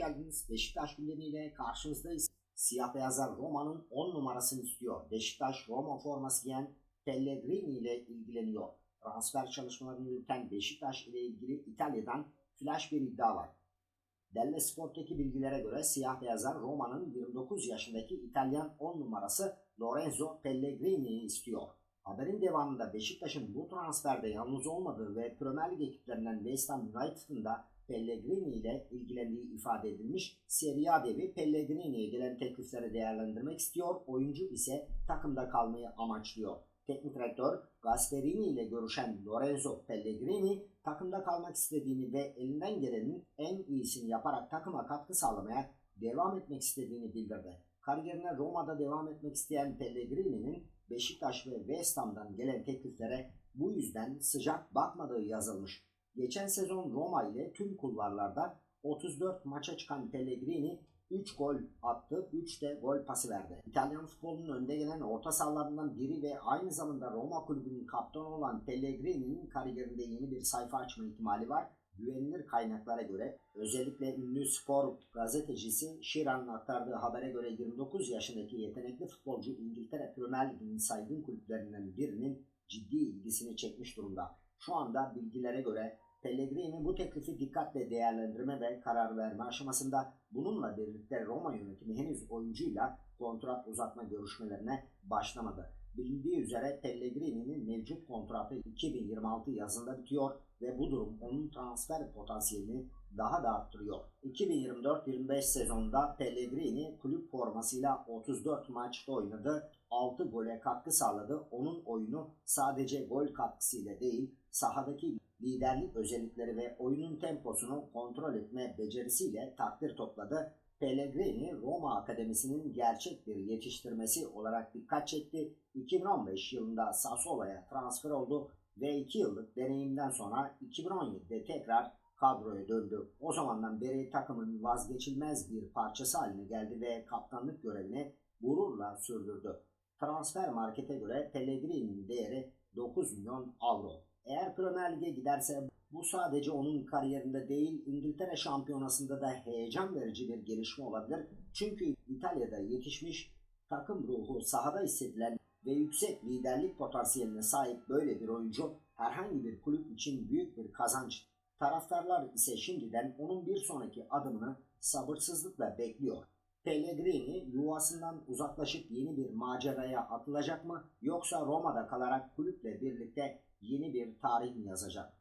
geldiniz. Beşiktaş gündemiyle karşınızdayız. Siyah beyazlar Roma'nın 10 numarasını istiyor. Beşiktaş Roma forması giyen Pellegrini ile ilgileniyor. Transfer çalışmalarını yürüten Beşiktaş ile ilgili İtalya'dan flash bir iddia var. Delle Sport'taki bilgilere göre siyah beyazlar Roma'nın 29 yaşındaki İtalyan 10 numarası Lorenzo Pellegrini'yi istiyor. Haberin devamında Beşiktaş'ın bu transferde yalnız olmadığı ve Premier Lig ekiplerinden West Ham United'ın da Pellegrini ile ilgilendiği ifade edilmiş. Serie A devi Pellegrini'ye gelen teklifleri değerlendirmek istiyor. Oyuncu ise takımda kalmayı amaçlıyor. Teknik direktör Gasperini ile görüşen Lorenzo Pellegrini takımda kalmak istediğini ve elinden gelenin en iyisini yaparak takıma katkı sağlamaya devam etmek istediğini bildirdi. Kariyerine Roma'da devam etmek isteyen Pellegrini'nin Beşiktaş ve West Ham'dan gelen tekliflere bu yüzden sıcak bakmadığı yazılmış. Geçen sezon Roma ile tüm kulvarlarda 34 maça çıkan Pellegrini 3 gol attı, 3 de gol pası verdi. İtalyan futbolunun önde gelen orta sahalarından biri ve aynı zamanda Roma kulübünün kaptanı olan Pellegrini'nin kariyerinde yeni bir sayfa açma ihtimali var. Güvenilir kaynaklara göre özellikle ünlü spor gazetecisi Sheeran'ın aktardığı habere göre 29 yaşındaki yetenekli futbolcu İngiltere Premier Ligi'nin saygın kulüplerinden birinin ciddi ilgisini çekmiş durumda. Şu anda bilgilere göre Pellegrini bu teklifi dikkatle değerlendirme ve karar verme aşamasında bununla birlikte Roma yönetimi henüz oyuncuyla kontrat uzatma görüşmelerine başlamadı. Bilindiği üzere Pellegrini'nin mevcut kontratı 2026 yazında bitiyor ve bu durum onun transfer potansiyelini daha da arttırıyor. 2024-25 sezonunda Pellegrini kulüp formasıyla 34 maçta oynadı, 6 gole katkı sağladı. Onun oyunu sadece gol katkısıyla değil, sahadaki liderlik özellikleri ve oyunun temposunu kontrol etme becerisiyle takdir topladı. Pellegrini Roma Akademisi'nin gerçek bir yetiştirmesi olarak dikkat çekti. 2015 yılında Sassuolo'ya transfer oldu ve 2 yıllık deneyimden sonra 2017'de tekrar kadroya döndü. O zamandan beri takımın vazgeçilmez bir parçası haline geldi ve kaptanlık görevini gururla sürdürdü. Transfer markete göre Pellegrini'nin değeri 9 milyon avro. Eğer Premier Lig'e giderse bu sadece onun kariyerinde değil İngiltere şampiyonasında da heyecan verici bir gelişme olabilir. Çünkü İtalya'da yetişmiş takım ruhu sahada hissedilen ve yüksek liderlik potansiyeline sahip böyle bir oyuncu herhangi bir kulüp için büyük bir kazanç. Taraftarlar ise şimdiden onun bir sonraki adımını sabırsızlıkla bekliyor. Pellegrini yuvasından uzaklaşıp yeni bir maceraya atılacak mı yoksa Roma'da kalarak kulüple birlikte yeni bir tarih mi yazacak?